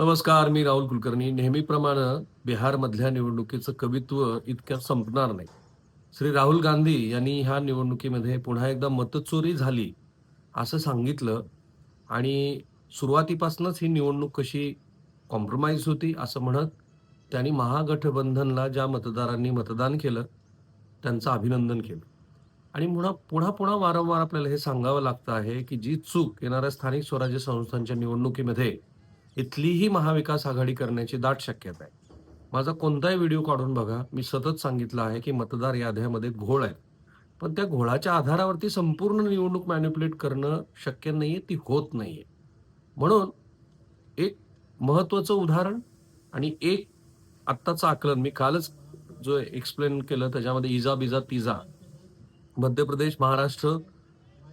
नमस्कार मी राहुल कुलकर्णी. नेहमीप्रमाणे बिहारमधल्या निवडणुकीचं कवित्व इतक्यात संपणार नाही. श्री राहुल गांधी यांनी ह्या निवडणुकीमध्ये पुन्हा एकदा मतचोरी झाली असं सांगितलं आणि सुरुवातीपासूनच ही निवडणूक कशी कॉम्प्रोमाइज होती असं म्हणत त्यांनी महागठबंधनला ज्या मतदारांनी मतदान केलं त्यांचं अभिनंदन केलं. आणि पुन्हा पुन्हा पुन्हा वारंवार आपल्याला हे सांगावं लागतं आहे की जी चूक येणाऱ्या स्थानिक स्वराज्य संस्थांच्या निवडणुकीमध्ये इथलीही महाविकास आघाडी करण्याची दाट शक्यता आहे. माझा कोणताही व्हिडिओ काढून बघा मी सतत सांगितलं आहे की मतदार याद्यामध्ये घोळ आहे. पण त्या घोळाच्या आधारावरती संपूर्ण निवडणूक मॅन्युप्युलेट करणं शक्य नाहीये ती होत नाहीये. म्हणून एक महत्त्वाचं उदाहरण आणि एक आत्ताचं आकलन मी कालच जो एक्सप्लेन केलं त्याच्यामध्ये इजा बिजा तिजा. मध्य प्रदेश महाराष्ट्र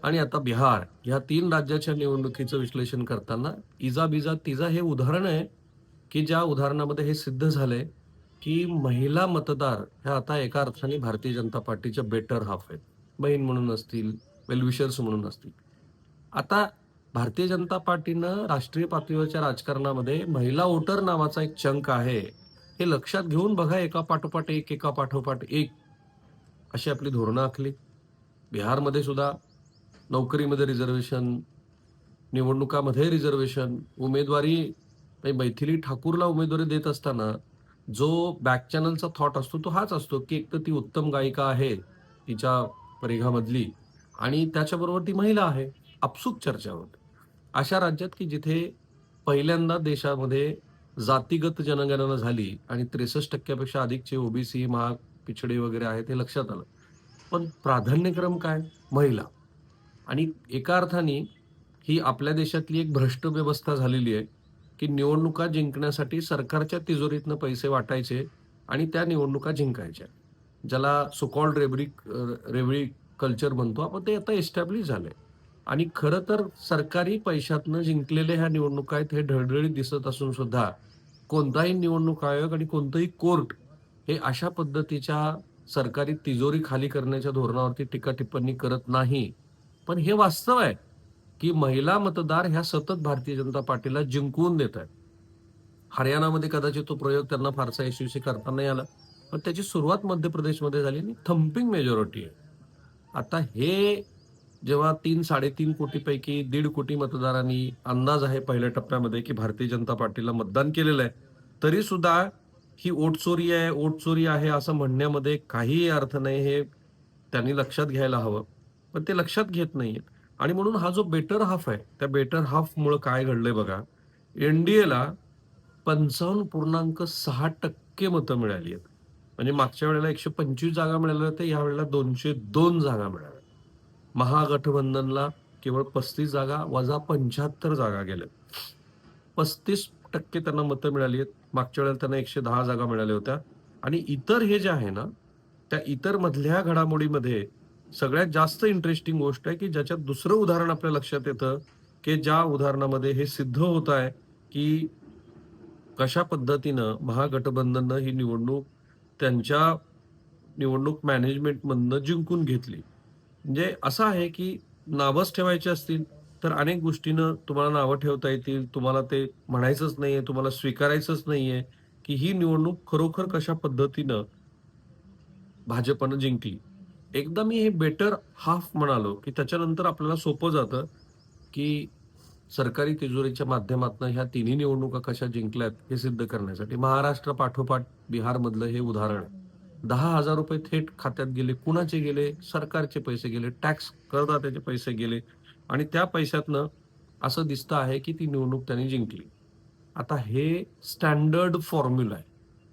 आणि आता बिहार या तीन राज्याच्या निवडणुकीचं विश्लेषण करताना इजा बिजा तिजा हे उदाहरण आहे की ज्या उदाहरणामध्ये हे सिद्ध झालंय की महिला मतदार ह्या आता एका अर्थाने भारतीय जनता पार्टीच्या बेटर हाफ आहेत. बहीण म्हणून असतील वेलविशर्स म्हणून असतील. आता भारतीय जनता पार्टीनं राष्ट्रीय पातळीवरच्या राजकारणामध्ये महिला वोटर नावाचा एक चंक आहे. हे लक्षात घेऊन बघा एका पाठोपाठ एक एका पाठोपाठ एक अशी आपली धोरणं आखली. बिहारमध्ये सुद्धा नोकरीमध्ये रिझर्वेशन निवडणुकामध्ये रिझर्वेशन उमेदवारी मैथिली ठाकूरला उमेदवारी देत असताना जो बॅक चॅनलचा थॉट असतो तो हाच असतो की एक तर ती उत्तम गायिका आहे तिच्या परिघामधली आणि त्याच्याबरोबर ती महिला आहे आपसुक चर्चा होते अशा राज्यात की जिथे पहिल्यांदा देशामध्ये जातीगत जनगणना झाली आणि त्रेसष्ट टक्क्यापेक्षा अधिकचे ओबीसी महाग पिछडे वगैरे आहेत हे लक्षात आलं. पण प्राधान्यक्रम काय? महिला. आणि एका अर्थाने ही आपल्या देशातली एक भ्रष्ट व्यवस्था झालेली आहे की निवडणुका जिंकण्यासाठी सरकारच्या तिजोरीतनं पैसे वाटायचे आणि त्या निवडणुका जिंकायच्या. ज्याला सुकॉल्ड रेबरी रेबरी कल्चर म्हणतो आपण ते आता एस्टॅब्लिश झालंय. आणि खरं तर सरकारी पैशातनं जिंकलेल्या ह्या निवडणुका आहेत हे ढळढळीत दिसत असून सुद्धा कोणताही निवडणूक आयोग आणि कोणतंही कोर्ट हे अशा पद्धतीच्या सरकारी तिजोरी खाली करण्याच्या धोरणावरती टीका टिप्पणी करत नाही. पण हे वास्तव आहे की महिला मतदार ह्या सतत भारतीय जनता पार्टीला जिंकवून देत आहेत हरियाणामध्ये कदाचित तो प्रयोग त्यांना फारसा यशस्वी करता नाही आला. पण त्याची सुरुवात मध्य प्रदेशमध्ये झाली आणि थम्पिंग मेजॉरिटी आहे. आता हे जेव्हा तीन साडेतीन कोटीपैकी दीड कोटी मतदारांनी अंदाज आहे पहिल्या टप्प्यामध्ये की भारतीय जनता पार्टीला मतदान केलेलं आहे तरी सुद्धा ही ओटचोरी आहे ओटचोरी आहे असं म्हणण्यामध्ये काहीही अर्थ नाही हे त्यांनी लक्षात घ्यायला हवं. पण ते लक्षात घेत नाहीये आणि म्हणून हा जो बेटर हाफ आहे त्या बेटर हाफ मुळे काय घडलंय बघा एनडीएला पंचावन्न पूर्णांक सहा टक्के मतं मिळाली आहेत. म्हणजे मागच्या वेळेला एकशे पंचवीस जागा मिळाल्या होत्या या वेळेला दोनशे दोन जागा मिळाल्या. महागठबंधनला केवळ पस्तीस जागा वजा पंच्याहत्तर जागा गेल्या पस्तीस टक्के त्यांना मतं मिळाली आहेत. मागच्या वेळेला त्यांना एकशे दहा जागा मिळाल्या होत्या. आणि इतर हे जे आहे ना त्या इतर मधल्या घडामोडीमध्ये सगळ्यात जास्त इंटरेस्टिंग गोष्ट आहे की ज्याच्यात दुसरं उदाहरण आपल्या लक्षात येतं की ज्या उदाहरणामध्ये हे सिद्ध होत आहे की कशा पद्धतीनं महागठबंधननं ही निवडणूक त्यांच्या निवडणूक मॅनेजमेंटमधनं जिंकून घेतली. म्हणजे असं आहे की नावच ठेवायचे असतील तर अनेक गोष्टीनं तुम्हाला नावं ठेवता येतील तुम्हाला ते म्हणायचंच नाहीये तुम्हाला स्वीकारायचंच नाहीये की ही निवडणूक खरोखर कशा पद्धतीनं भाजपनं जिंकली. एकदा मी हे बेटर हाफ म्हणालो की त्याच्यानंतर आपल्याला सोपं जातं की सरकारी तिजोरीच्या माध्यमातून ह्या तिन्ही निवडणुका कशा जिंकल्यात हे सिद्ध करण्यासाठी. महाराष्ट्र पाठोपाठ बिहारमधलं हे उदाहरण दहा हजार रुपये थेट खात्यात गेले कुणाचे गेले? सरकारचे पैसे गेले टॅक्स करदात्याचे पैसे गेले. आणि त्या पैशातनं असं दिसतं आहे की ती निवडणूक त्यांनी जिंकली. आता हे स्टँडर्ड फॉर्म्युला आहे.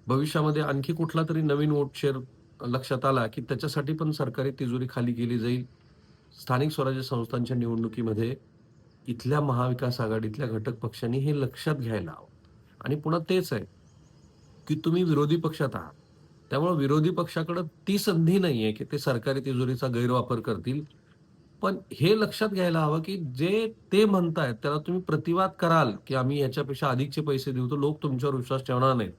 भविष्यामध्ये आणखी कुठला तरी नवीन वोट शेअर लक्षात आला की त्याच्यासाठी पण सरकारी तिजोरी खाली केली जाईल. स्थानिक स्वराज्य संस्थांच्या निवडणुकीमध्ये इथल्या महाविकास आघाडीतल्या घटक पक्षांनी हे लक्षात घ्यायला हवं. आणि पुन्हा तेच आहे की तुम्ही विरोधी पक्षात आहात. त्यामुळे विरोधी पक्षाकडे ती संधी नाही आहे की ते सरकारी तिजोरीचा गैरवापर करतील. पण हे लक्षात घ्यायला हवं की जे ते म्हणतायत त्याला तुम्ही प्रतिवाद कराल की आम्ही याच्यापेक्षा अधिकचे पैसे देऊ तर लोक तुमच्यावर विश्वास ठेवणार नाहीत.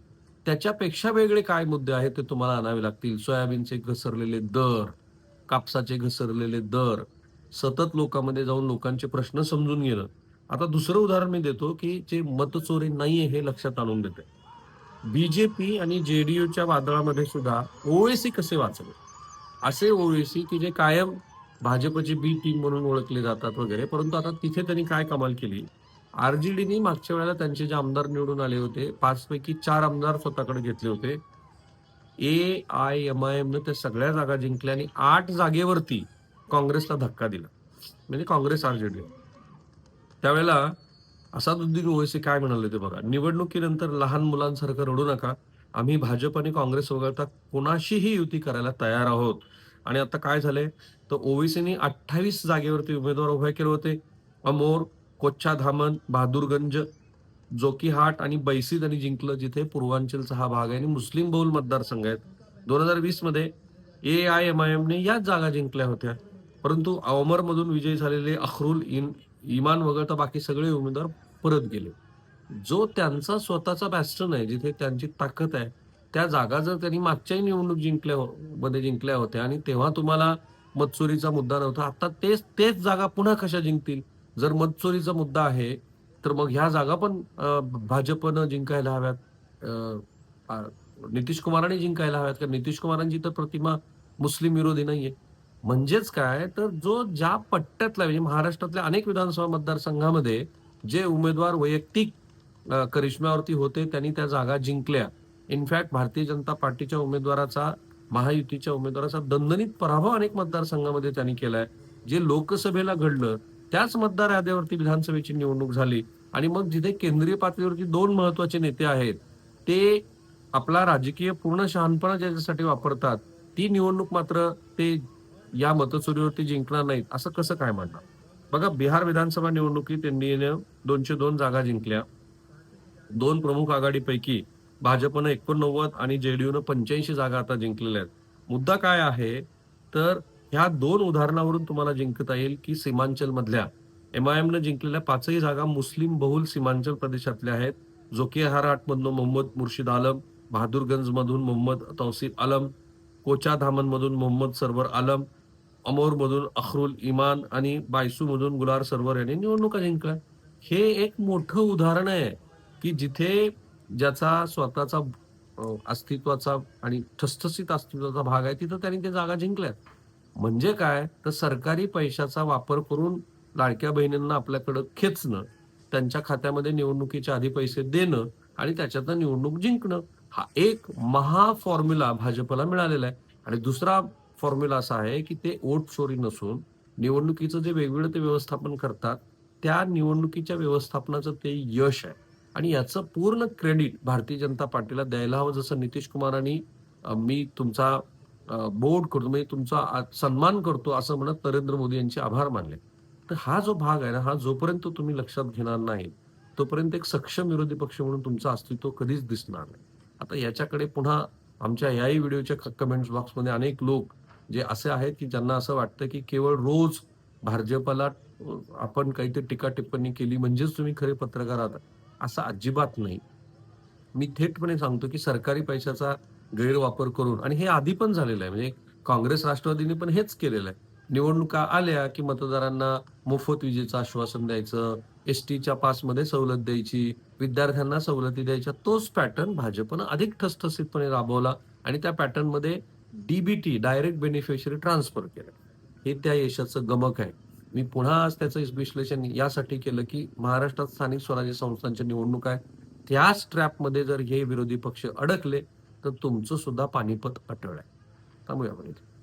त्याच्यापेक्षा वेगळे काय मुद्दे आहेत ते तुम्हाला आणावे लागतील? सोयाबीनचे घसरलेले दर कापसाचे घसरलेले दर सतत लोकांमध्ये जाऊन लोकांचे प्रश्न समजून घेणं. आता दुसरं उदाहरण मी देतो की जे मतचोरी नाहीये हे लक्षात आणून देते. बीजेपी आणि जेडीयूच्या वादळामध्ये सुद्धा ओएसी कसे वाचले? असे ओएसी की जे कायम भाजपचे बी टीम म्हणून ओळखले जातात वगैरे परंतु आता तिथे त्यांनी काय कमाल केली? आरजेडीनी मागच्या वेळेला त्यांचे जे आमदार निवडून आले होते पाचपैकी चार आमदार स्वतःकडे घेतले होते. ए आय एम आय एमनं त्या सगळ्या जागा जिंकल्या आणि आठ जागेवरती काँग्रेसला धक्का दिला. म्हणजे काँग्रेस आरजेडी. त्यावेळेला असादुद्दीन ओवेसी काय म्हणाले ते बघा निवडणुकीनंतर लहान मुलांसारखं रडू नका. आम्ही भाजप आणि काँग्रेस वगळता कोणाशीही युती करायला तयार आहोत. आणि आता काय झालंय? तर ओवेसीने अठ्ठावीस जागेवरती उमेदवार उभे केले होते. अमोर कोच्छा धामन बहादूरगंज जोकीहाट आणि बैसी त्यांनी जिंकलं जिथे पूर्वांचलचा हा भाग आहे. आणि मुस्लिम बहुल मतदारसंघ आहेत. दोन हजार वीसमध्ये ए आय एम आय एमने याच जागा जिंकल्या होत्या. परंतु अवमरमधून विजयी झालेले अखरुल इन इमान वगळता बाकी सगळे उमेदवार परत गेले. जो त्यांचा स्वतःचा बॅस्टन आहे जिथे त्यांची ताकद आहे त्या जागा जर त्यांनी मागच्याही निवडणूक जिंकल्या हो- मध्ये जिंकल्या होत्या आणि तेव्हा तुम्हाला मतचोरीचा मुद्दा नव्हता आता तेच तेच जागा पुन्हा कशा जिंकतील? जर मतचोरीचा मुद्दा आहे तर मग ह्या जागा पण भाजपनं जिंकायला हव्यात. नितीश कुमारांनी जिंकायला हव्यात कारण नितीश कुमारांची तर प्रतिमा मुस्लिम विरोधी नाहीये. म्हणजेच काय तर जो ज्या पट्ट्यातला म्हणजे महाराष्ट्रातल्या अनेक विधानसभा मतदारसंघामध्ये जे उमेदवार वैयक्तिक करिश्म्यावरती होते त्यांनी त्या जागा जिंकल्या. इनफॅक्ट भारतीय जनता पार्टीच्या उमेदवाराचा महायुतीच्या उमेदवाराचा दणदणीत पराभव अनेक मतदारसंघामध्ये त्यांनी केलाय. जे लोकसभेला घडलं त्याच मतदार याद्यावरती विधानसभेची निवडणूक झाली. आणि मग जिथे केंद्रीय पातळीवरती दोन महत्त्वाचे नेते आहेत ते आपला राजकीय पूर्ण शहाणपणा ज्याच्यासाठी वापरतात ती निवडणूक मात्र ते या मतचोरीवरती जिंकणार नाहीत असं कसं काय म्हणणार बघा बिहार विधानसभा निवडणुकीत एनडीएनं दोनशे दोन जागा जिंकल्या. दोन प्रमुख आघाडीपैकी भाजपनं एकोणनव्वद आणि जेडीयूनं पंच्याऐंशी जागा आता जिंकलेल्या आहेत. मुद्दा काय आहे? तर ह्या दोन उदाहरणावरून तुम्हाला जिंकता येईल की सीमांचल मधल्या एमनं जिंकलेल्या पाचही जागा मुस्लिम बहुल सीमांचल प्रदेशातल्या आहेत. जोकिहाराटमधून मोहम्मद मुर्शिद आलम बहादूरगंज मधून मोहम्मद तौसीफ आलम कोचा धामन मधून मोहम्मद सरवर आलम अमोर मधून अखरुल इमान आणि बायसू मधून गुलार सरवर यांनी निवडणुका जिंकल्या. हे एक मोठं उदाहरण आहे की जिथे ज्याचा स्वतःचा अस्तित्वाचा आणि ठसठसीत अस्तित्वाचा भाग आहे तिथं त्यांनी ते जागा जिंकल्यात. म्हणजे काय? तर सरकारी पैशाचा वापर करून लाडक्या बहिणींना आपल्याकडं खेचणं त्यांच्या खात्यामध्ये निवडणुकीच्या आधी पैसे देणं आणि त्याच्यातनं निवडणूक जिंकणं हा एक महा फॉर्म्युला भाजपला मिळालेला आहे. आणि दुसरा फॉर्म्युला असा आहे की ते वोट चोरी नसून निवडणुकीचं जे वेगवेगळं ते व्यवस्थापन करतात त्या निवडणुकीच्या व्यवस्थापनाचं ते यश आहे. आणि याचं पूर्ण क्रेडिट भारतीय जनता पार्टीला द्यायला हवं जसं नितीश कुमारांनी मी तुमचा बोर्ड करतो म्हणजे तुमचा सन्मान करतो असं म्हणत नरेंद्र मोदी यांचे आभार मानले. तर हा जो भाग आहे ना हा जोपर्यंत तुम्ही लक्षात घेणार नाही तोपर्यंत एक सक्षम विरोधी पक्ष म्हणून तुमचं अस्तित्व कधीच दिसणार नाही. आता याच्याकडे पुन्हा आमच्या याही व्हिडिओच्या कमेंट्स बॉक्समध्ये अनेक लोक जे असे आहेत की ज्यांना असं वाटतं की केवळ रोज भाजपला आपण काहीतरी टीका टिप्पणी केली म्हणजेच तुम्ही खरे पत्रकार आहात असं अजिबात नाही. मी थेटपणे सांगतो की सरकारी पैशाचा गैरवापर करून. आणि हे आधी पण झालेलं आहे. म्हणजे काँग्रेस राष्ट्रवादीने पण हेच केलेलं आहे. निवडणुका आल्या की मतदारांना मोफत विजेचं आश्वासन द्यायचं एस टीच्या पासमध्ये सवलत द्यायची विद्यार्थ्यांना सवलती द्यायच्या. तोच पॅटर्न भाजपनं अधिक ठसठसीतपणे राबवला आणि त्या पॅटर्नमध्ये डीबीटी डायरेक्ट बेनिफिशरी ट्रान्सफर केलं. हे त्या यशाचं गमक आहे. मी पुन्हा आज त्याचं विश्लेषण यासाठी केलं की महाराष्ट्रात स्थानिक स्वराज्य संस्थांच्या निवडणूक आहे त्याच ट्रॅपमध्ये जर हे विरोधी पक्ष अडकले तर तुमचं सुद्धा पानिपत अटळ आहे. थांबूया आपण इथे.